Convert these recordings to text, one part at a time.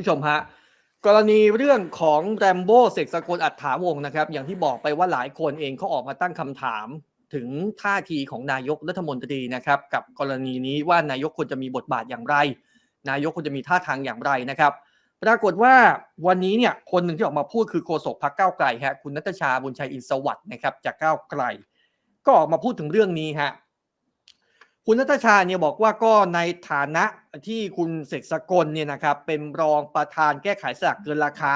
ผู้ชมฮะกรณีเรื่องของแรมโบ้เสกสกลอัฏฐาวงนะครับ อย่างที่บอกไปว่าหลายคนเองเขาออกมาตั้งคำถามถึงท่าทีของนายกรัฐมนตรีนะครับ กับกรณีนี้ว่านายกควรจะมีบทบาทอย่างไร นายกควรจะมีท่าทางอย่างไรนะครับ ปรากฏว่าวันนี้เนี่ยคนหนึ่งที่ออกมาพูดคือโฆษกพรรคก้าวไกลฮะคุณนัทชาบุญชัยอินสวัสด์นะครับจากก้าวไกล ก็ออกมาพูดถึงเรื่องนี้ฮะ คุณนัทชาเนี่ยบอกว่าก็ในฐานะที่คุณเสกสกลเนี่ยนะครับเป็นรองประธานแก้ไขสลากเกินราคา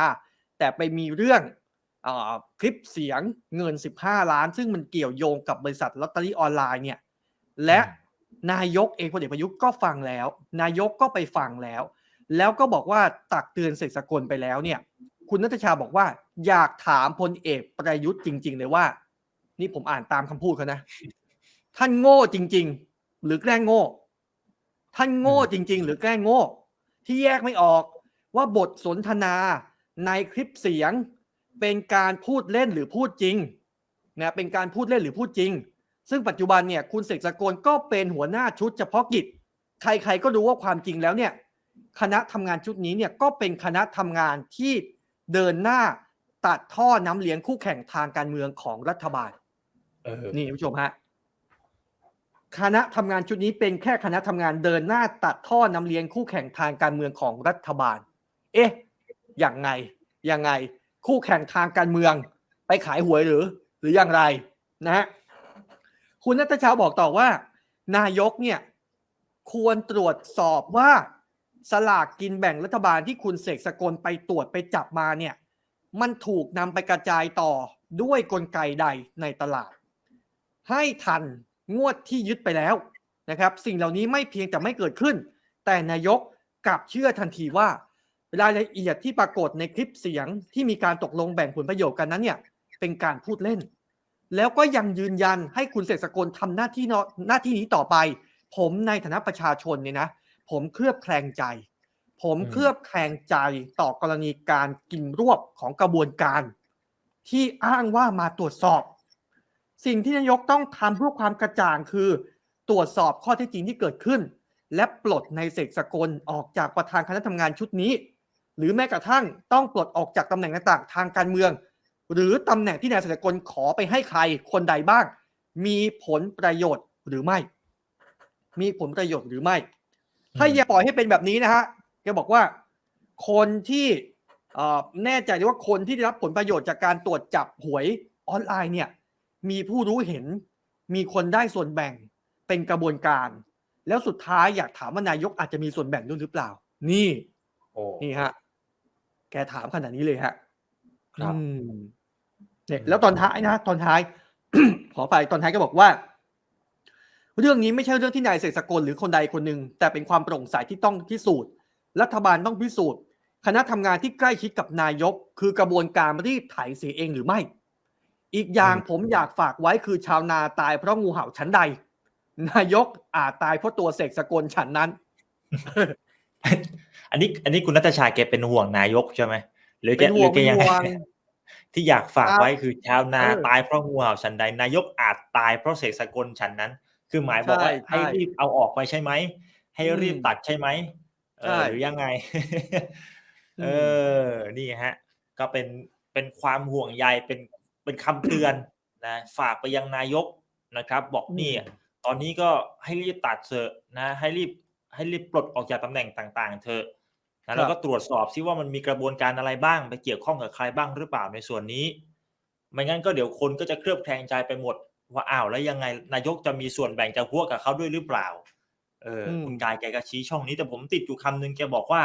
แต่ไปมีเรื่องอคลิปเสียงเงิน 15 ล้าน ซึ่งมันเกี่ยวโยงกับบริษัทลอตเตอรี่ออนไลน์เนี่ยและนายกเองพลเอกประยุทธ์ก็ฟังแล้ว นายกก็ไปฟังแล้ว แล้วก็บอกว่าตักเตือนเสกสกลไปแล้วเนี่ยคุณนัทชาบอกว่าอยากถามพลเอกประยุทธ์จริง ๆ เลยว่า นี่ผมอ่านตามคำพูดเขานะ ท่านโง่จริง ๆ หรือแกล้งโง่ ท่านโง่จริง ๆ หรือแกล้งโง่ ที่แยกไม่ออกว่าบทสนทนาในคลิปเสียงเป็นการพูดเล่นหรือพูดจริงนะเป็นการพูดเล่นหรือพูดจริง ซึ่งปัจจุบันเนี่ยคุณเสกสกลก็เป็นหัวหน้าชุดเฉพาะกิจ ใครๆก็รู้ว่าความจริงแล้วเนี่ยคณะทำงานชุดนี้เนี่ยก็เป็นคณะทำงานที่เดินหน้าตัดท่อน้ำเลี้ยงคู่แข่งทางการเมืองของรัฐบาลเออนี่ผู้ชมฮะ คณะทำงานชุดนี้เป็นแค่คณะทำงานเดินหน้าตัดท่อนำเลี้ยงคู่แข่งทางการเมืองของรัฐบาล เอ๊ะอย่างไงยังไง คู่แข่งทางการเมือง ไปขายหวยหรือ หรืออย่างไรนะฮะคุณนัทชาบอกต่อว่า นายกเนี่ยควรตรวจสอบว่าสลากกินแบ่งรัฐบาลที่คุณเสกสกลไปตรวจไปจับมาเนี่ย มันถูกนำไปกระจายต่อด้วยกลไกใดในตลาด ให้ทัน งวดที่ยึดไปแล้วนะครับ สิ่งเหล่านี้ไม่เพียงแต่ไม่เกิดขึ้น แต่นายกกลับเชื่อทันทีว่ารายละเอียดที่ปรากฏในคลิปเสียงที่มีการตกลงแบ่งผลประโยชน์กันนั้นเนี่ยเป็นการพูดเล่น แล้วก็ยังยืนยันให้คุณเสกสกลทำหน้าที่หน้าที่นี้ต่อไป ผมในฐานะประชาชนเนี่ยนะ ผมเคลือบแคลงใจ ผมเคลือบแคลงใจต่อกรณีการกินรวบของกระบวนการ ที่อ้างว่ามาตรวจสอบ สิ่งที่นายกต้องทำเพื่อความกระจ่างคือ ตรวจสอบข้อเท็จจริงที่เกิดขึ้น และปลดในเสกสกลออกจากประธานคณะทำงานชุดนี้ หรือแม้กระทั่งต้องปลดออกจากตำแหน่งต่างๆ ทางการเมือง หรือตำแหน่งที่นายเสกสกลขอไปให้ใครคนใดบ้าง มีผลประโยชน์หรือไม่ มีผลประโยชน์หรือไม่ ถ้าอย่าปล่อยให้เป็นแบบนี้นะฮะแกบอกว่า คนที่แน่ใจว่าคนที่ได้รับผลประโยชน์จากการตรวจจับหวยออนไลน์เนี่ย มีผู้รู้เห็น มีคนได้ส่วนแบ่งเป็นกระบวนการ แล้วสุดท้ายอยากถามว่านายกอาจจะมีส่วนแบ่งด้วยหรือเปล่า นี่โอ้นี่ฮะ แกถามขนาดนี้เลยฮะครับอืมเนี่ยแล้วตอนท้ายนะตอนท้าย ขอไปตอนท้ายก็บอกว่า เรื่องนี้ไม่ใช่เรื่องที่นายเสกสกลหรือคนใดคนหนึ่งแต่เป็นความโปร่งใสที่ต้องพิสูจน์ รัฐบาลต้องพิสูจน์ คณะทำงานที่ใกล้ชิดกับนายก คือกระบวนการรีดไถเสียเองหรือไม่ อีกอย่างผมอยากฝากไว้คือชาวนาตายเพราะงูเห่าชั้นใด นายกอาจตายเพราะตัวเสกสกลฉันนั้น อันนี้อันนี้คุณนัทชาแกเป็นห่วงนายกใช่ไหมหรือแกเป็นหห่รืวองแกยังไงเป็นห่วงที่อยากฝากครับไว้คือชาวนาเออตายเพราะงูเห่าฉันใด นายกอาจตายเพราะเสกสกลฉันนั้น คือหมายบอกว่าใช่ให้ใช่รีบเอาออกไปใช่ไหมให้รีบอืมตัดใช่ไหมเอใช่อหรือยังไงอืมเออนี่ฮะ ก็เป็นเป็นความห่วงใยเป็น เป็นคำเตือนนะฝากไปยังนายกนะครับ บอกนี่ตอนนี้ก็ให้รีบตัดเถอะนะ ให้รีบให้รีบปลดออกจากตำแหน่งต่าง ๆ เถอะนะแล้วก็ตรวจสอบซิว่ามันมีกระบวนการอะไรบ้างไปเกี่ยวข้องกับใครบ้างหรือเปล่าในส่วนนี้ ไม่งั้นก็เดี๋ยวคนก็จะเคลือบแคลงใจไปหมด ว่าอ้าวแล้วยังไงนายกจะมีส่วนแบ่งจะพัวกับเขาด้วยหรือเปล่า เอออมคุณกายแกก็ชี้ช่องนี้แต่ผมติดอยู่คำนึงแกบอกว่า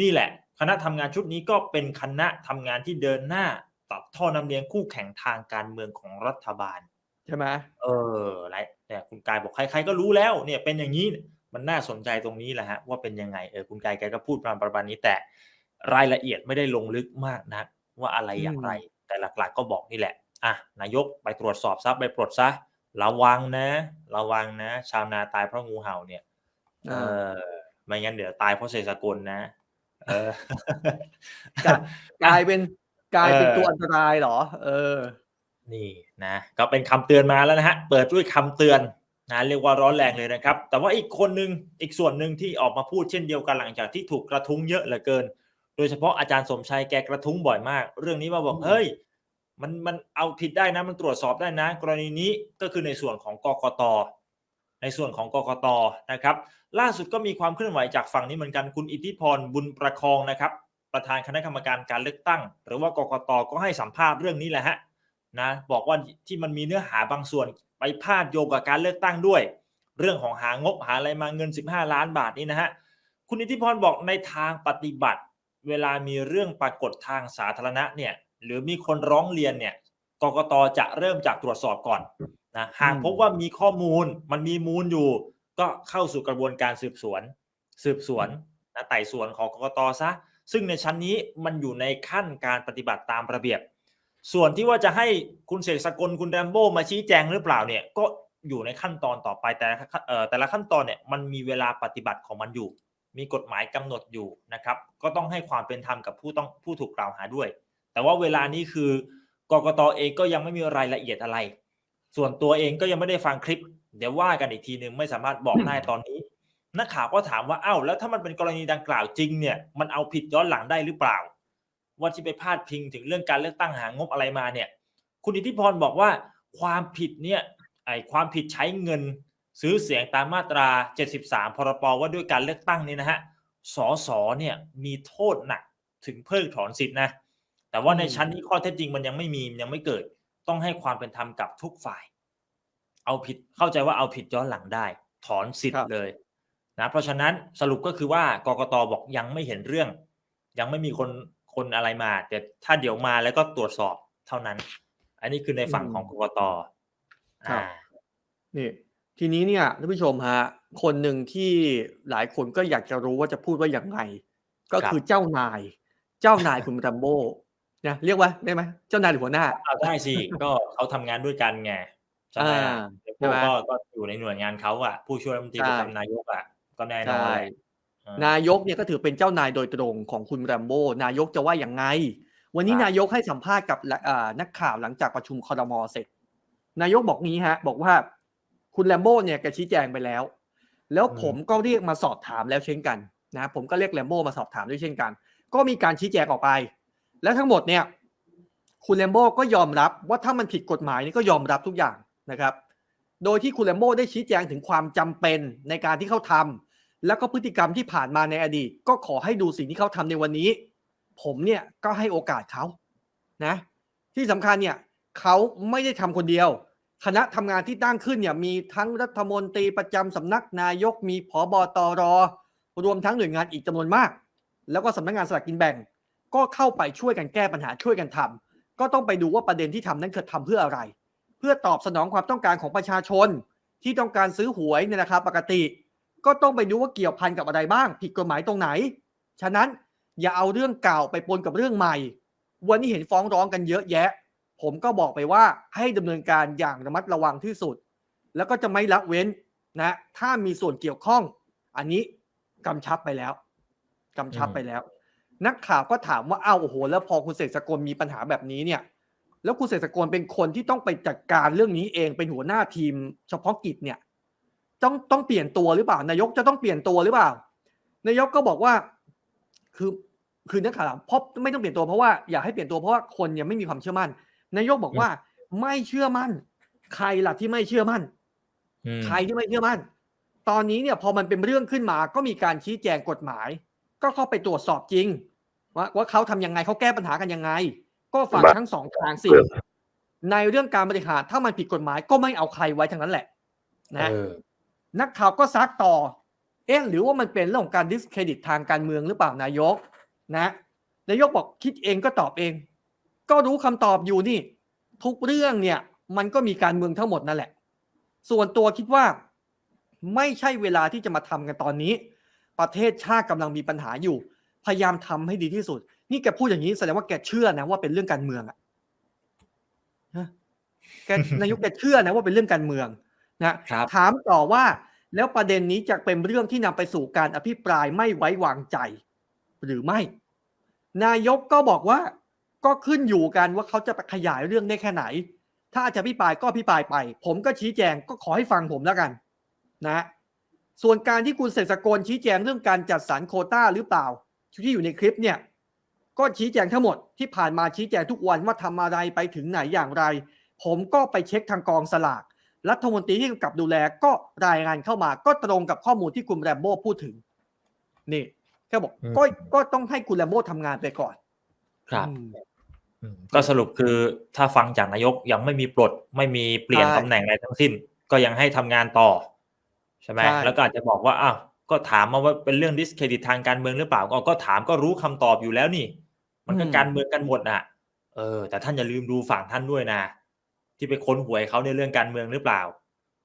นี่แหละ คณะทำงานชุดนี้ก็เป็นคณะทำงานที่เดินหน้า ตัดท่อน้ำเลี้ยงคู่แข่งทางการเมืองของรัฐบาล ใช่ไหมเออไรแต่คุณกายบอกใครๆก็รู้แล้ว เนี่ยเป็นอย่างนี้มันน่าสนใจตรงนี้แหละฮะว่าเป็นยังไงเออคุณกายแกก็พูดมาประมาณนี้แต่รายละเอียดไม่ได้ลงลึกมากนักว่าอะไรอย่างไร แต่หลักๆก็บอกนี่แหละอะนายกไปตรวจสอบซะไปปลดซะระวังนะ ระวังนะ ชาวนาตายเพราะงูเห่าเนี่ย เออไม่งั้นเดี๋ยวตายเพราะเศรษฐกลนะ เออกลายกลายเป็น กลายเป็นเออตัวอันตรายเหรอ เออ นี่นะ ก็เป็นคำเตือนมาแล้วนะฮะ เปิดด้วยคำเตือนนะเรียกว่าร้อนแรงเลยนะครับ แต่ว่าอีกคนหนึ่งอีกส่วนหนึ่งที่ออกมาพูดเช่นเดียวกันหลังจากที่ถูกกระทุ้งเยอะเหลือเกิน โดยเฉพาะอาจารย์สมชัยแกกระทุ้งบ่อยมาก เรื่องนี้มาบอกอืมเฮ้ยมันมันเอาผิดได้นะ มันตรวจสอบได้นะ กรณีนี้ก็คือในส่วนของกกต ในส่วนของกกตนะครับ ล่าสุดก็มีความเคลื่อนไหวจากฝั่งนี้เหมือนกันคุณอิทธิพรบุญประคองนะครับ ประธานคณะกรรมการการเลือกตั้ง หรือว่ากกตก็ให้สัมภาษณ์เรื่องนี้แหละฮะนะบอกว่าที่มันมีเนื้อหาบางส่วนไปพาดโยงกับการเลือกตั้งด้วย เรื่องของหางบหาอะไรมาเงิน 15 ล้านบาทนี่นะฮะคุณอิทธิพรบอกในทางปฏิบัติ เวลามีเรื่องปรากฏทางสาธารณะเนี่ยหรือมีคนร้องเรียนเนี่ยกกตจะเริ่มจากตรวจสอบก่อนนะหากพบว่ามีข้อมูลมันมีมูลอยู่ ก็เข้าสู่กระบวนการสืบสวน สืบสวนนะไต่สวนของกกตซะ ซึ่งในชั้นนี้มันอยู่ในขั้นการปฏิบัติตามระเบียบ ส่วนที่ว่าจะให้คุณเสกสกลคุณแรมโบ้มาชี้แจงหรือเปล่าเนี่ยก็อยู่ในขั้นตอนต่อไปแต่แต่ละขั้นตอนเนี่ยมันมีเวลาปฏิบัติของมันอยู่ มีกฎหมายกำหนดอยู่นะครับก็ต้องให้ความเป็นธรรมกับผู้ต้องผู้ถูกกล่าวหาด้วย แต่ว่าเวลานี้คือกกตเองก็ยังไม่มีรายละเอียดอะไร ส่วนตัวเองก็ยังไม่ได้ฟังคลิป เดี๋ยวว่ากันอีกทีหนึ่งไม่สามารถบอกได้ตอนนี้ นักข่าวก็ถามว่าอ้าวแล้วถ้ามันเป็นกรณีดังกล่าวจริงเนี่ยมันเอาผิดย้อนหลังได้หรือเปล่า ว่าที่ไปพาดพิงถึงเรื่องการเลือกตั้งหางบอะไรมาเนี่ย คุณอิทธิพรบอกว่าความผิดเนี่ยไอความผิดใช้เงินซื้อเสียงตามมาตรา 73 พรบว่าด้วยการเลือกตั้งนี่นะฮะสสเนี่ยมีโทษหนักถึงเพิกถอนสิทธินะ แต่ว่าในชั้นนี้ข้อเท็จจริงมันยังไม่มีมันยังไม่เกิด ต้องให้ความเป็นธรรมกับทุกฝ่าย เอาผิดเข้าใจว่าเอาผิดย้อนหลังได้ ถอนสิทครัธิ์บเลย นะเพราะฉะนั้นสรุปก็คือว่ากกตบอกยังไม่เห็นเรื่อง ยังไม่มีคนคนอะไรมา แต่ถ้าเดี๋ยวมาแล้วก็ตรวจสอบเท่านั้น อันนี้คือในฝั่งของกกตครับอ่านี่ ทีนี้เนี่ยท่านผู้ชมฮะคนหนึ่งที่หลายคนก็อยากจะรู้ว่าจะพูดว่าอย่างไง ก็ครับคือเจ้านาย เจ้านายคุณแรมโบ้นะเรียกว่าได้ไหมเจ้านายหรือหัวหน้าเอาได้สิก็เขาทำงานด้วยกันไงใช่ไหมล่ะอ่าเดี๋ยวใช่ไหมก็ก็อยู่ในหน่วยงานเขาอะผู้ช่วยรัฐมนตรีใช่ประจำนายกอะ ก็แน่นอนใช่แหละอ่านายกเนี่ยก็ถือเป็นเจ้านายโดยตรงของคุณแรมโบ้นายกจะว่าอย่างไง วันนี้ครับนายกให้สัมภาษณ์กับอ่านักข่าวหลังจากประชุมคอรมอเสร็จ นายกบอกงี้ฮะ บอกว่าคุณแรมโบ้เนี่ยแกชี้แจงไปแล้ว แล้วผมก็เรียกมาสอบถามแล้วเช่นกันนะผมก็เรียกแรมโบ้มาสอบถามด้วยเช่นกัน ก็มีการชี้แจงออกไป และทั้งหมดเนี่ย คุณแรมโบ้ก็ยอมรับว่าถ้ามันผิดกฎหมายนี่ก็ยอมรับทุกอย่างนะครับ โดยที่คุณแรมโบ้ได้ชี้แจงถึงความจำเป็นในการที่เขาทำ แล้วก็พฤติกรรมที่ผ่านมาในอดีต ก็ขอให้ดูสิ่งที่เขาทำในวันนี้ ผมเนี่ยก็ให้โอกาสเขานะ ที่สำคัญเนี่ยเขาไม่ได้ทำคนเดียว คณะทำงานที่ตั้งขึ้นเนี่ยมีทั้งรัฐมนตรีประจำสำนักนายกมีผบตรรวมทั้งหน่วยงานอีกจำนวนมาก แล้วก็สำนักงานสลากกินแบ่ง ก็เข้าไปช่วยกันแก้ปัญหาช่วยกันทำก็ต้องไปดูว่าประเด็นที่ทำนั้นเกิดทำเพื่ออะไร เพื่อตอบสนองความต้องการของประชาชน ที่ต้องการซื้อหวยในราคาปกติ ก็ต้องไปดูว่าเกี่ยวพันกับอะไรบ้าง ผิดกฎหมายตรงไหน ฉะนั้นอย่าเอาเรื่องเก่าไปปนกับเรื่องใหม่ วันนี้เห็นฟ้องร้องกันเยอะแยะ ผมก็บอกไปว่าให้ดำเนินการอย่างระมัดระวังที่สุด แล้วก็จะไม่ละเว้นนะถ้ามีส่วนเกี่ยวข้อง อันนี้กำชับไปแล้วกำชับไปแล้ว นักข่าวก็ถามว่าอ้าวโอ้โห แล้วพอคุณเสกสกลมีปัญหาแบบนี้เนี่ย แล้วคุณเสกสกลเป็นคนที่ต้องไปจัดการเรื่องนี้เองเป็นหัวหน้าทีม เฉพาะกิจเนี่ย ต้องต้องเปลี่ยนตัวหรือเปล่านายกจะต้องเปลี่ยนตัวหรือเปล่านายกก็บอกว่า คือคือนักข่าวถามเพราะไม่ต้องเปลี่ยนตัวเพราะว่าอยากให้เปลี่ยนตัวเพราะว่าคนยังไม่มีความเชื่อมั่น นายกบอกว่า ไม่เชื่อมั่น ใครล่ะที่ไม่เชื่อมั่นอืมใครที่ไม่เชื่อมั่น ตอนนี้เนี่ยพอมันเป็นเรื่องขึ้นมาก็มีการชี้แจงกฎหมาย ก็เข้าไปตรวจสอบจริง ว่าว่าเขาทำยังไงเขาแก้ปัญหากันยังไง ก็ฟังทั้งสองทางสิในเรื่องการบริหารถ้ามันผิดกฎหมายก็ไม่เอาใครไว้ทั้งนั้นแหละ นะเออ นักข่าวก็ซักต่อ เอ๊ะหรือว่ามันเป็นเรื่องของการดิสเครดิตทางการเมืองหรือเปล่านายก นะนายกบอกคิดเองก็ตอบเอง ก็รู้คำตอบอยู่นี่ ทุกเรื่องเนี่ยมันก็มีการเมืองทั้งหมดนั่นแหละ ส่วนตัวคิดว่าไม่ใช่เวลาที่จะมาทำกันตอนนี้ ประเทศชาติกำลังมีปัญหาอยู่ พยายามทำให้ดีที่สุด นี่แกพูดอย่างนี้แสดงว่าแกเชื่อนะว่าเป็นเรื่องการเมืองอะแกนายกแกเชื่อนะว่าเป็นเรื่องการเมือง นะครับถามต่อว่าแล้วประเด็นนี้จะเป็นเรื่องที่นำไปสู่การอภิปรายไม่ไว้วางใจ หรือไม่ นายกก็บอกว่า ก็ขึ้นอยู่กันว่าเขาจะไปขยายเรื่องได้แค่ไหน ถ้าจะพิปรายก็พิปรายไป ผมก็ชี้แจงก็ขอให้ฟังผมแล้วกัน นะ ส่วนการที่คุณเสกสกลชี้แจงเรื่องการจัดสรรโควต้าหรือเปล่าที่อยู่ในคลิปเนี่ยก็ชี้แจงทั้งหมดที่ผ่านมาชี้แจงทุกวันว่าทำอะไรไปถึงไหนอย่างไร ผมก็ไปเช็คทางกองสลาก รัฐมนตรีที่กำกับดูแลก็รายงานเข้ามา ก็ตรงกับข้อมูลที่คุณแรมโบ้พูดถึง นี่แค่บอกอืมก็ก็ต้องให้คุณแรมโบ้ทำงานไปก่อน ครับอืมอืมก็สรุปคือถ้าฟังจากนายกยังไม่มีปลด ไม่มีเปลี่ยนใช่ตำแหน่งอะไรทั้งสิ้น ก็ยังให้ทำงานต่อ ใช่ไหมใช่แล้วก็อาจจะบอกว่าอ้าวก็ถามมาว่าเป็นเรื่องดิสเครดิตทางการเมืองหรือเปล่าก็ก็ถามก็รู้คำตอบอยู่แล้วนี่ มันก็การเมืองกันหมดน่ะ เออ แต่ท่านอย่าลืมดูฝั่งท่านด้วยนะ ที่ไปค้นหวยเขาในเรื่องการเมืองหรือเปล่า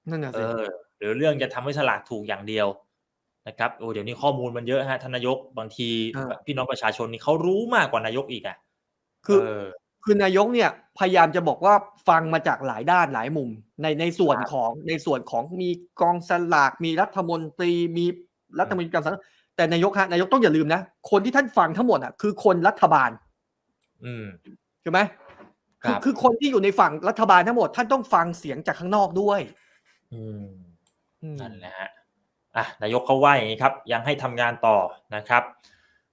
นั่นน่ะเอสิอหรือเรื่องจะทำให้สลากถูกอย่างเดียวนะครับโอ้เดี๋ยวนี้ข้อมูลมันเยอะฮะท่านนายกบางทีอ่าพี่น้องประชาชนนี่เขารู้มากกว่านายกอีกอะคือเออคือนายกเนี่ยพยายามจะบอกว่าฟังมาจากหลายด้านหลายมุม ในในส่วนครับของในส่วนของมีกองสลากมีรัฐมนตรีมีรัฐมนตรีการสังแต่นายกฮะนายกต้องอย่าลืมนะคนที่ท่านฟังทั้งหมดอะคือคนรัฐบาล อืมใช่ไหม ครัคือบคือคนที่อยู่ในฝั่งรัฐบาลทั้งหมด ท่านต้องฟังเสียงจากข้างนอกด้วย อืมอืมนั่นแหละฮะอะนายกเขาว่าอย่างนี้ครับ ยังให้ทำงานต่อนะครับ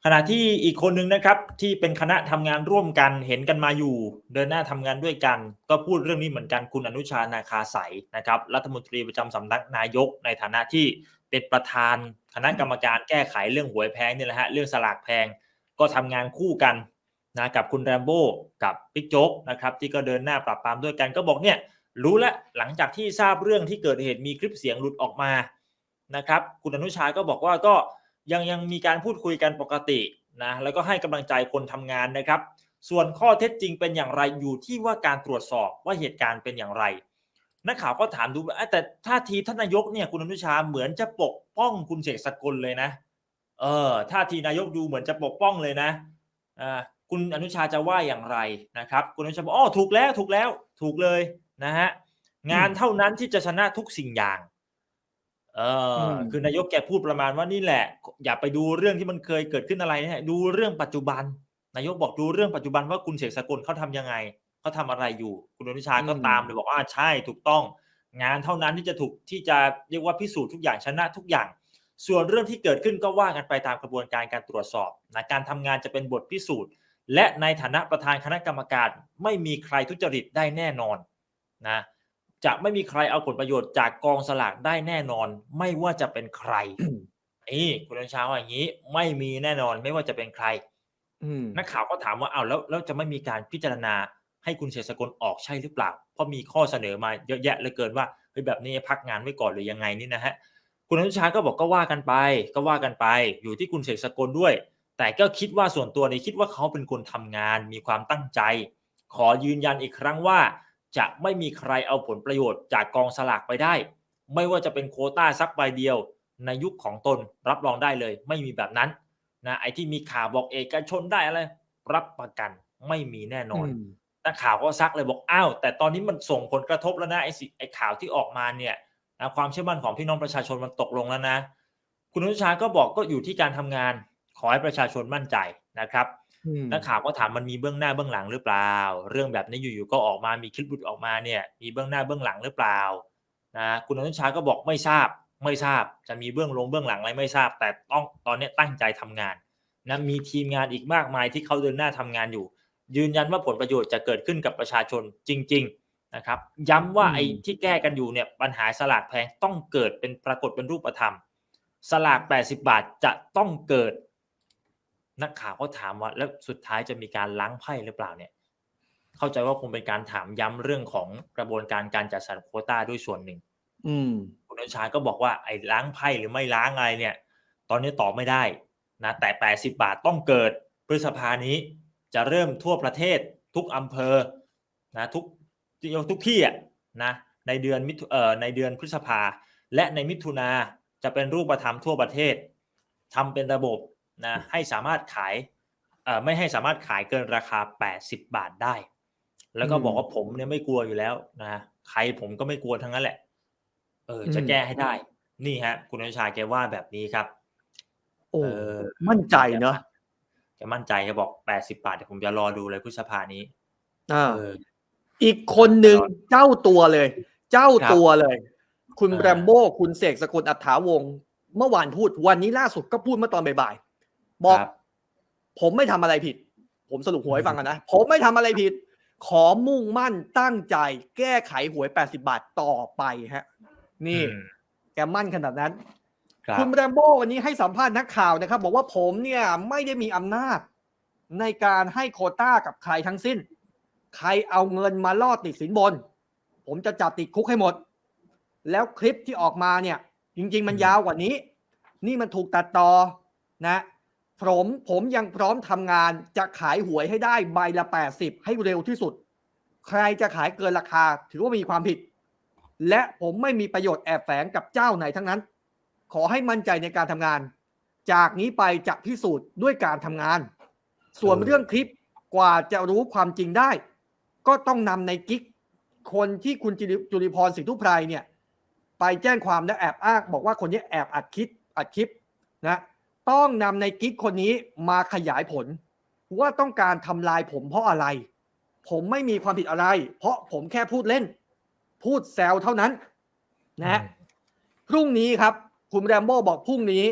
ขณะที่อีกคนหนึ่งนะครับ ที่เป็นคณะทำงานร่วมกันเห็นกันมาอยู่ เดินหน้าทำงานด้วยกัน ก็พูดเรื่องนี้เหมือนกันคุณอนุชานาคาใสนะครับ รัฐมนตรีประจำสำนักนายกในฐานะที่เป็นประธานคณะกรรมการแก้ไขเรื่องหวยแพงนี่แหละฮะเรื่องสลากแพงก็ทำงานคู่กัน นะกับคุณแรมโบ้กับบิ๊กโจ๊กนะครับที่ก็เดินหน้าปราบปรามด้วยกันก็บอกเนี่ยรู้แล้วหลังจากที่ทราบเรื่องที่เกิดเหตุมีคลิปเสียงหลุดออกมานะครับคุณอนุชาก็บอกว่าก็ยังยังมีการพูดคุยกันปกตินะแล้วก็ให้กำลังใจคนทำงานนะครับ ส่วนข้อเท็จจริงเป็นอย่างไรอยู่ที่ว่าการตรวจสอบว่าเหตุการณ์เป็นอย่างไรนักข่าวก็ถามดูว่าแต่ท่าทีท่านนายกเนี่ยคุณอนุชาเหมือนจะปกป้องคุณเสกสกลเลยนะ เออท่าทีนายกดูเหมือนจะปกป้องเลยนะอ่า คุณอนุชาจะว่าอย่างไรนะครับ คุณอนุชาบอกอ๋อถูกแล้วถูกแล้วถูกเลยนะฮะงานเท่านั้นที่จะชนะทุกสิ่งอย่างเอออมคือนายกแกพูดประมาณว่านี่แหละ อย่าไปดูเรื่องที่มันเคยเกิดขึ้นอะไรนะฮะดูเรื่องปัจจุบัน นายกบอกดูเรื่องปัจจุบันว่าคุณเสกสกลเขาทำยังไงเขาทำอะไรอยู่ คุณอนุชาก็ตามเลยบอกว่าใช่ถูกต้อง งานเท่านั้นที่จะถูกที่จะเรียกว่าพิสูจน์ทุกอย่างชนะทุกอย่าง ส่วนเรื่องที่เกิดขึ้นก็ว่ากันไปตามกระบวนการการตรวจสอบนะการทำงานจะเป็นบทพิสูจน์ และในฐานะประธานคณะกรรมการไม่มีใครทุจริตได้แน่นอนนะจะไม่มีใครเอาผลประโยชน์จากกองสลากได้แน่นอน ไม่ว่าจะเป็นใครนี่คุณอนุชาว่าอย่างนี้ ไม่มีแน่นอนไม่ว่าจะเป็นใครอืมนักข่าวก็ถามว่าอ้าวแล้วแล้วจะไม่มีการพิจารณาให้คุณเสกสกลออกใช่หรือเปล่า เพราะมีข้อเสนอมาเยอะแยะเหลือเกินว่าเฮ้ยแบบนี้พักงานไว้ก่อนหรือยังไงนี่นะฮะ คุณอนุชาก็บอกก็ว่ากันไป ก็ว่ากันไป อยู่ที่คุณเสกสกลด้วย แต่ก็คิดว่าส่วนตัวเนี่ยคิดว่าเขาเป็นคนทำงานมีความตั้งใจ ขอยืนยันอีกครั้งว่า จะไม่มีใครเอาผลประโยชน์จากกองสลากไปได้ ไม่ว่าจะเป็นโควต้าสักใบเดียว ในยุคของตนรับรองได้เลย ไม่มีแบบนั้นนะไอ้ที่มีข่าวบอกเอกชนได้อะไรรับประกันไม่มีแน่นอนอืมนักข่าวก็ซักเลยบอกอ้าวแต่ตอนนี้มันส่งผลกระทบแล้วนะไอ้สิไอ้ข่าวที่ออกมาเนี่ยนะความเชื่อมั่นของพี่น้องประชาชนมันตกลงแล้วนะ คุณอนุชาก็บอกก็อยู่ที่การทำงาน ขอให้ประชาชนมั่นใจนะครับอืมนักข่าวก็ถามมันมีเบื้องหน้าเบื้องหลังหรือเปล่า เรื่องแบบนี้อยู่ๆก็ออกมามีคลิปหลุดออกมาเนี่ย มีเบื้องหน้าเบื้องหลังหรือเปล่านะคุณอนุชาก็บอกไม่ทราบ ไม่ทราบจะมีเบื้องลงเบื้องหลังอะไรไม่ทราบ แต่ต้องตอนนี้ตั้งใจทำงานนะมีทีมงานอีกมากมายที่เขาเดินหน้าทำงานอยู่ ยืนยันว่าผลประโยชน์จะเกิดขึ้นกับประชาชนจริง ๆนะครับ ย้ำว่าอืมไอ้ที่แก้กันอยู่เนี่ยปัญหาสลากแพงต้องเกิดเป็นปรากฏเป็นรูปธรรม สลาก 80 บาทจะต้องเกิด นักข่าวก็ถามว่า แล้วสุดท้ายจะมีการล้างไพ่หรือเปล่าเนี่ย เข้าใจว่าคงเป็นการถามย้ำเรื่องของกระบวนการการจัดสรรโควต้าด้วยส่วนหนึ่ง อืมคุณอนุชาก็บอกว่าไอ้ล้างไพ่หรือไม่ล้างอะไรเนี่ย ตอนนี้ตอบไม่ได้นะแต่ 80 บาทต้องเกิดพฤษภานี้จะเริ่มทั่วประเทศทุกอำเภอนะทุกทุกที่อะนะในเดือนมิถุเอ่อในเดือนพฤษภา และในมิถุนาจะเป็นรูปธรรมทั่วประเทศทำเป็นระบบ นะให้สามารถขายเอ่อไม่ให้สามารถขายเกินราคา 80 บาทได้ แล้วก็บอกว่าผมเนี่ยไม่กลัวอยู่แล้วนะใครผมก็ไม่กลัวทั้งนั้นแหละ เออ จะอืมแก้ให้ได้ นี่ฮะ คุณอนุชาแกว่าแบบนี้ครับ โอ้เออมั่นใจเนอะแกมั่นใจแกบอก 80 บาทเดี๋ยวผมจะรอดูเลยพฤษภานี้อ่าเออ อีกคนหนึ่งเจ้าตัวเลย เจ้าครับตัวเลย คุณอ่าแรมโบ้คุณเสกสกลอัฏฐาวงศ์เมื่อวานพูดวันนี้ล่าสุดก็พูดเมื่อตอนบ่ายๆ บอกครับผมไม่ทำอะไรผิด ผมสรุปหวยฟังกันนะ ผมไม่ทำอะไรผิด ขอมุ่งมั่นตั้งใจแก้ไขหวย 80 บาทต่อไปฮะ นี่อืมแกมั่นขนาดนั้นครับคุณแรมโบ้วันนี้ให้สัมภาษณ์นักข่าวนะครับ บอกว่าผมเนี่ยไม่ได้มีอำนาจในการให้โควต้ากับใครทั้งสิ้น ใครเอาเงินมาล่อติดสินบน ผมจะจับติดคุกให้หมด แล้วคลิปที่ออกมาเนี่ย จริง ๆ มันยาวกว่านี้ นี่มันถูกตัดต่อนะ ผมผมยังพร้อมทำงานจะขายหวยให้ได้ใบละ 80 ให้เร็วที่สุด ใครจะขายเกินราคา ถือว่ามีความผิด และผมไม่มีประโยชน์แอบแฝงกับเจ้าไหนทั้งนั้น ขอให้มั่นใจในการทำงาน จากนี้ไปจะพิสูจน์ด้วยการทำงาน ส่วนเออเรื่องคลิปกว่าจะรู้ความจริงได้ ก็ต้องนำในกิ๊กคนที่คุณจุลิพรสิทธุไพรเนี่ย ไปแจ้งความและแอบอ้างบอกว่าคนนี้แอบอัดคลิปอัดคลิปนะ ต้องนำในกิ๊กคนนี้มาขยายผล ว่าต้องการทำลายผมเพราะอะไร ผมไม่มีความผิดอะไร เพราะผมแค่พูดเล่น พูดแซวเท่านั้นนะฮะพรุ่งนี้ครับ คุณแรมโบ้บอกพรุ่งนี้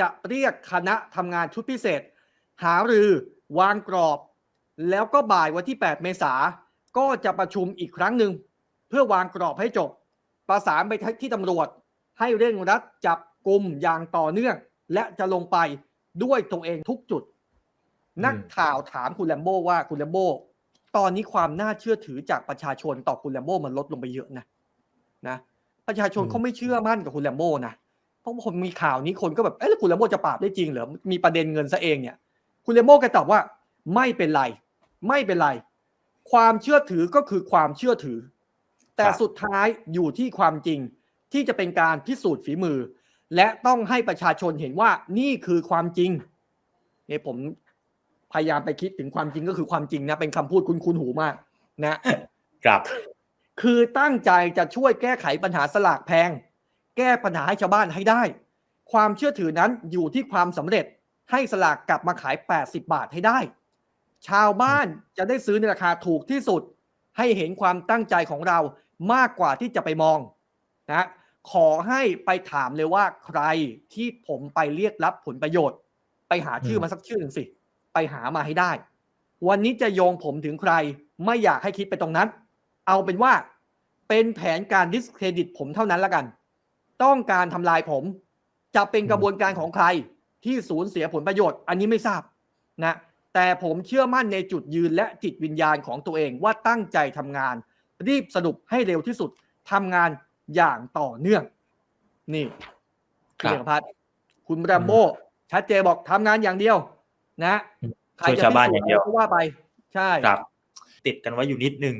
จะเรียกคณะทำงานชุดพิเศษ หารือวางกรอบ แล้วก็บ่ายวันที่ 8 เมษาก็จะประชุมอีกครั้งหนึ่ง เพื่อวางกรอบให้จบ ประสานไปที่ตำรวจ ให้เร่งรัดจับกลุ่มอย่างต่อเนื่อง และจะลงไปด้วยตัวเองทุกจุด นักข่าวถามคุณแรมโบ้ว่าคุณแรมโบ้ตอนนี้ความน่าเชื่อถือจากประชาชนต่อคุณแรมโบ้มันลดลงไปเยอะนะนะ ประชาชนอืมเขาไม่เชื่อมั่นกับคุณแรมโบ้นะเพราะคนมีข่าวนี้คนก็แบบเอ๊ะแล้วคุณแรมโบ้จะปราบได้จริงเหรอมีประเด็นเงินซะเองเนี่ย คุณแรมโบ้แกตอบว่า ไม่เป็นไร ไม่เป็นไร ความเชื่อถือก็คือความเชื่อถือ แต่ครับสุดท้ายอยู่ที่ความจริงที่จะเป็นการพิสูจน์ฝีมือ และต้องให้ประชาชนเห็นว่านี่คือความจริงเนี่ยผมพยายามไปคิดถึงความจริงก็คือความจริงนะเป็นคำพูดคุ้นๆหูมาก นะครับ คือตั้งใจจะช่วยแก้ไขปัญหาสลากแพง แก้ปัญหาให้ชาวบ้านให้ได้ ความเชื่อถือนั้นอยู่ที่ความสำเร็จให้สลากกลับมาขาย 80 บาทให้ได้ ชาวบ้านจะได้ซื้อในราคาถูกที่สุด ให้เห็นความตั้งใจของเรามากกว่าที่จะไปมองนะ ขอให้ไปถามเลยว่าใครที่ผมไปเรียกรับผลประโยชน์ ไปหาชื่อมาสักชื่อหนึ่งสิ ไปหามาให้ได้ วันนี้จะโยงผมถึงใคร ไม่อยากให้คิดไปตรงนั้น เอาเป็นว่าเป็นแผนการดิสเครดิตผมเท่านั้นละกัน ต้องการทำลายผม จะเป็นกระบวนการของใครที่สูญเสียผลประโยชน์ อันนี้ไม่ทราบนะแต่ผมเชื่อมั่นในจุดยืนและจิตวิญญาณของตัวเองว่าตั้งใจทำงาน รีบสรุปให้เร็วที่สุดทำงาน อย่างต่อเนื่อง นี่ครัพี่บเอกพัฒน์คุณแรมโบ้ชัดเจนบอกทำงานอย่างเดียว นะใครช่วยจะชาวบ้านพิอสูจย่างเดียวก็ว่าไป ใช่ครับติดกันไว้อยู่นิดนึง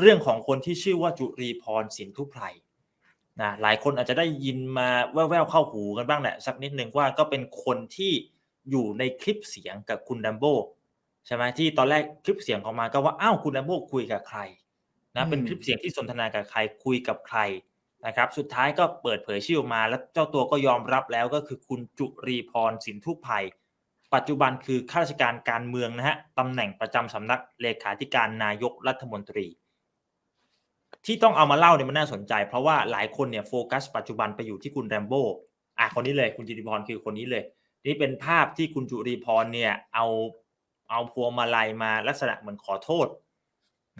เรื่องของคนที่ชื่อว่าจุรีพรสินทุไพรนะหลายคนอาจจะได้ยินมาแว่วๆเข้าหูกันบ้างแหละ สักนิดหนึ่งว่าก็เป็นคนที่อยู่ในคลิปเสียงกับคุณดัมโบใช่ไหมที่ตอนแรกคลิปเสียงออกมาก็ว่าอ้าวคุณดัมโบคุยกับใครนะเป็นคลิปเสียงที่สนทนากับใครคุยกับใคร นะครับสุดท้ายก็เปิดเผยชื่อออกมา แล้วเจ้าตัวก็ยอมรับแล้วก็คือคุณจุรีพรสินทุไพรปัจจุบันคือข้าราชการการเมืองนะฮะตำแหน่งประจำสำนักเลขาธิการนายกรัฐมนตรี ที่ต้องเอามาเล่าเนี่ยมันน่าสนใจ เพราะว่าหลายคนเนี่ยโฟกัส ปัจจุบันไปอยู่ที่คุณแรมโบ้อะคนนี้เลยคุณจุริพรคือคนนี้เลย นี่เป็นภาพที่คุณจุริพรเนี่ยเอาเอาพวงมาลัยมาลักษณะเหมือนขอโทษ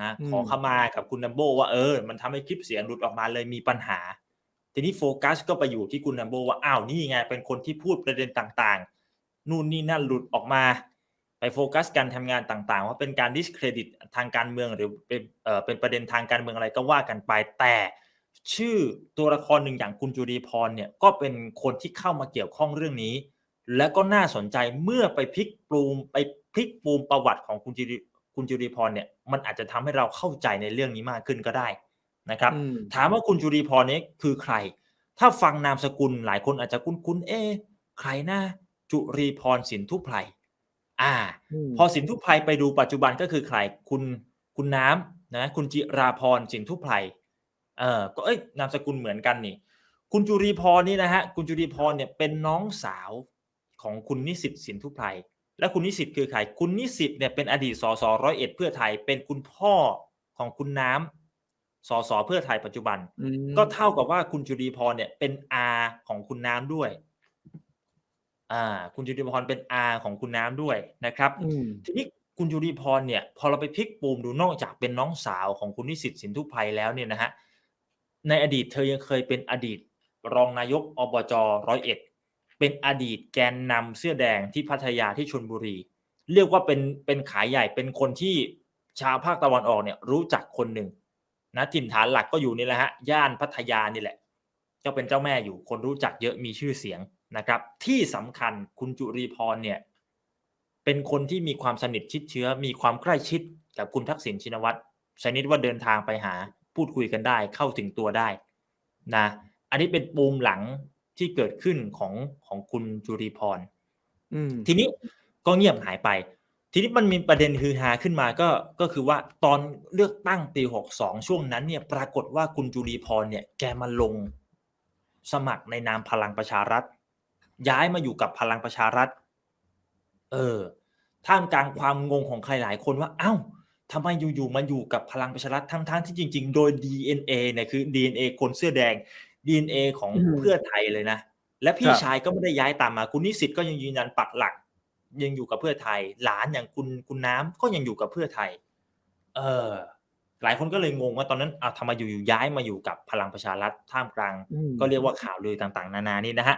นะอืมขอขมากับคุณแรมโบ้ว่าเออ มันทำให้คลิปเสียงหลุดออกมาเลยมีปัญหา ทีนี้โฟกัสก็ไปอยู่ที่คุณแรมโบ้ว่าอ้าวนี่ไงเป็นคนที่พูดประเด็นต่างๆ นู่นนี่นั่นหลุดออกมา ไปโฟกัสการทำงานต่างๆ ว่าเป็นการดิสเครดิตทางการเมืองหรือเป็นเอ่อเป็นประเด็นทางการเมืองอะไรก็ว่ากันไปแต่ชื่อตัวละครหนึ่งอย่างคุณจุรีพรเนี่ยก็เป็นคนที่เข้ามาเกี่ยวข้องเรื่องนี้ และก็น่าสนใจเมื่อไปพลิกปลูมไปพลิกปูมประวัติของคุณจุรี คุณจุรีพรเนี่ยมันอาจจะทำให้เราเข้าใจในเรื่องนี้มากขึ้นก็ได้นะครับอืมถามว่าคุณจุรีพรเนี่ยคือใคร ถ้าฟังนามสกุลหลายคนอาจจะคุ้นๆเอ๊ะใครนะจุรีพรสินทุไพรอ่ามพอสินทุไพรไปดูปัจจุบันก็คือใครคุณคุณน้ำนะคุณจิราพรสินทุไพรเออก็เอ้ยนามสกุลเหมือนกันนี่ คุณจุรีพรนี่นะฮะคุณจุรีพรเนี่ยเป็นน้องสาวของคุณนิสิตสินทุไพร และคุณนิสิตคือใครคุณนิสิตเนี่ยเป็นอดีตสสร้อยเอ็ดเพื่อไทยเป็นคุณพ่อของคุณน้ำสสเพื่อไทยปัจจุบันอืมก็เท่ากับว่าคุณจุรีพรเนี่ยเป็นอาของคุณน้ำด้วย อ่า คุณจุรีพรเป็นอาของคุณน้ำด้วยนะครับอืมทีนี้คุณจุรีพรเนี่ย พอเราไปพลิกปูมดูนอกจากเป็นน้องสาวของคุณนิสิตสินทุพไพรแล้วเนี่ยนะฮะในอดีตเธอยังเคยเป็นอดีตรองนายกอบจร้อยเอ็ด เป็นอดีตแกนนำเสื้อแดงที่พัทยาที่ชนบุรี เรียกว่าเป็นเป็นขายใหญ่เป็นคนที่ชาวภาคตะวันออกเนี่ยรู้จักคนหนึ่งนะถิ่นฐานหลักก็อยู่นี่แหละฮะย่านพัทยานี่แหละก็เป็นเจ้าแม่อยู่คนรู้จักเยอะมีชื่อเสียงนะครับ ที่สำคัญคุณจุรีพรเนี่ยเป็นคนที่มีความสนิทชิดเชื้อ มีความใกล้ชิดกับคุณทักษิณชินวัตรชนิดว่าเดินทางไปหาพูดคุยกันได้เข้าถึงตัวได้นะอันนี้เป็นปูมหลัง ที่เกิดขึ้นของของคุณจุรีพรอืมทีนี้ก็เงียบหายไป ทีนี้มันมีประเด็นฮือฮาขึ้นมาก็ก็คือว่าตอนเลือกตั้งปี62ช่วงนั้นเนี่ยปรากฏว่าคุณจุลีพรเนี่ย แกมาลงสมัครในนามพลังประชารัฐ ย้ายมาอยู่กับพลังประชารัฐ เออ ท่ามกลางความงงของใครหลายคนว่า เอ้าทำไมอยู่ๆมาอยู่กับพลังประชารัฐทั้งๆที่จริง ๆ โดย DNA เนี่ยคือ DNA คนเสื้อแดง DNA ของอืมเพื่อไทยเลยนะ และพี่ครับชายก็ไม่ได้ย้ายตามมา คุณนิสิตก็ยังยืนยันปักหลัก ยังอยู่กับเพื่อไทย หลานอย่างคุณคุณน้ำก็ยังอยู่กับเพื่อไทย เออ หลายคนก็เลยงงว่าตอนนั้นอะทำไมอยู่ๆย้ายมาอยู่กับพลังประชารัฐท่ามกลางอืมก็เรียกว่าข่าวลือต่างๆ นานานี่นะฮะ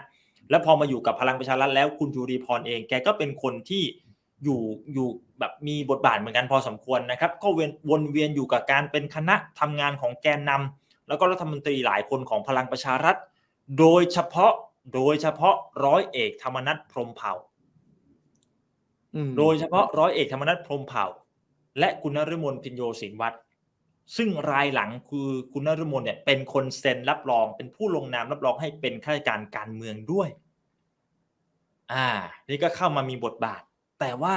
แล้วพอมาอยู่กับพลังประชารัฐแล้วคุณจุรีพรเองแกก็เป็นคนที่อยู่อยู่แบบมีบทบาทเหมือนกันพอสมควรนะครับ ก็เวียนวนเวียนอยู่กับการเป็นคณะทำงานของแกนนำ แล้วก็รัฐมนตรีหลายคนของพลังประชารัฐ โดยเฉพาะโดยเฉพาะร้อยเอกธรรมนัฐพรหมเผ่าอืมโดยเฉพาะร้อยเอกธรรมนัฐพรหมเผ่า และคุณนฤมลพินโยศินวัตรซึ่งรายหลังคือคุณนฤมลเนี่ย เป็นคนเซ็นรับรอง เป็นผู้ลงนามรับรองให้เป็นข้าราชการการเมืองด้วย อ่า นี่ก็เข้ามามีบทบาท แต่ว่า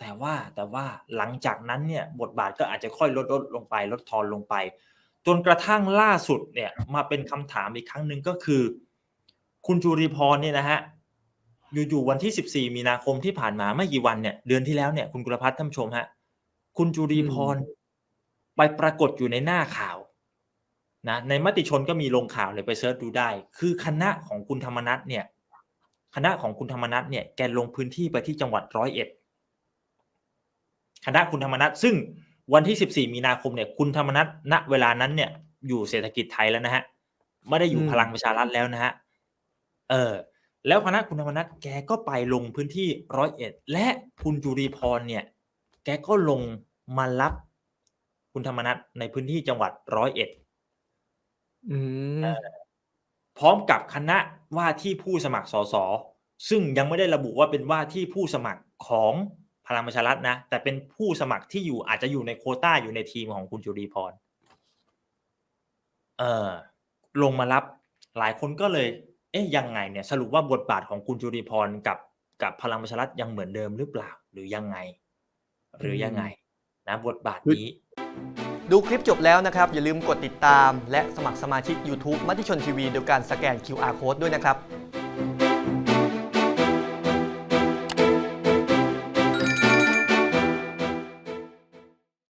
แต่ว่าแต่ว่าหลังจากนั้นเนี่ย บทบาทก็อาจจะค่อยลดลดลงไป ลดทอนลงไป จนกระทั่งล่าสุดเนี่ยมาเป็นคำถามอีกครั้งหนึ่งก็คือ คุณจุรีพรเนี่ยนะฮะอยู่ๆวันที่ 14 มีนาคมที่ผ่านมาไม่กี่วันเนี่ยเดือนที่แล้วเนี่ยคุณกุลพัฒน์ท่านผู้ชมฮะคุณจุรีพรไปปรากฏอยู่ในหน้าข่าวนะในมติชนก็มีลงข่าวเลยไปเสิร์ชดูได้ คือคณะของคุณธรรมนัฐเนี่ยคณะของคุณธรรมนัฐเนี่ยแกลงพื้นที่ไปที่จังหวัดร้อยเอ็ดคณะคุณธรรมนัฐซึ่ง วันที่ 14 มีนาคมเนี่ยคุณธรรมนัฐณเวลานั้นเนี่ยอยู่เศรษฐกิจไทยแล้วนะฮะไม่ได้อยู่อืมพลังประชารัฐแล้วนะฮะเออแล้วคณะคุณธรรมนัฐแกก็ไปลงพื้นที่ร้อยเอ็ดและคุณจุรีพรเนี่ย แกก็ลงมารับคุณธรรมนัฐในพื้นที่จังหวัดร้อยเอ็ดอืมพร้อมกับคณะว่าที่ผู้สมัครสสซึ่งยังไม่ได้ระบุว่าเป็นว่าที่ผู้สมัครของ พลังประชารัฐนะ แต่เป็นผู้สมัครที่อยู่อาจจะอยู่ในโคต้าอยู่ในทีมของคุณจุรีพรเออลงมารับหลายคนก็เลย เอ๊ะยังไงเนี่ยสรุปว่าบทบาทของคุณจุรีพรกับกับพลังประชารัฐยังเหมือนเดิมหรือเปล่า หรือยังไง หรือยังไงนะบทบาทนี้ ดูคลิปจบแล้วนะครับ อย่าลืมกดติดตาม และสมัครสมาชิก YouTube มติชนทีวีโดยการสแกน QR Code ด้วยนะครับ